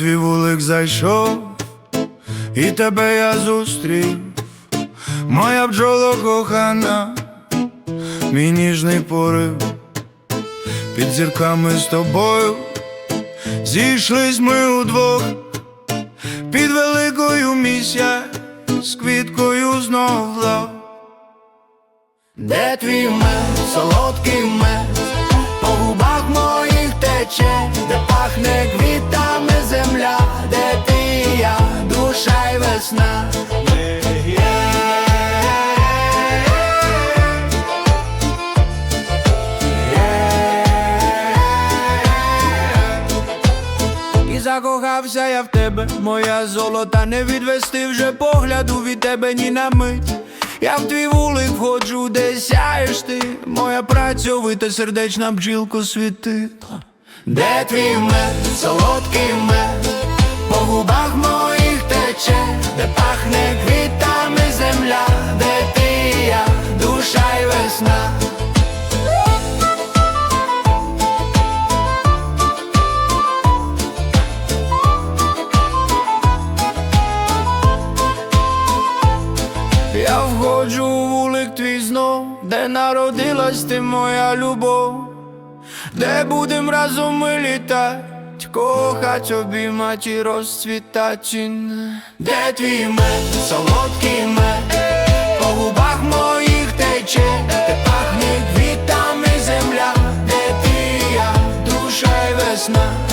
твій вулик зайшов, і тебе я зустрів, моя бджоло кохана, мій ніжний порив, під зірками з тобою зійшлись ми удвох, під великою місяць з квіткою знов лав. Де твій мед, солодкий мед, по губах моїх тече, душа й весна. Закохався я в тебе, моя золота, не відвести вже погляду від тебе ні на мить. Я в твій вулик входжу, де сяєш ти, моя працьовита сердечна бджілко світила. Де твій мед, солодкий мед, Я входжу у вулик твій знов, де народилась ти моя любов, де будем разом ми літать, кохать обіймать і розцвітать. Де твій мед, солодкий мед, по губах моїх тече, де пахне квітами земля, де ти я, душа й весна.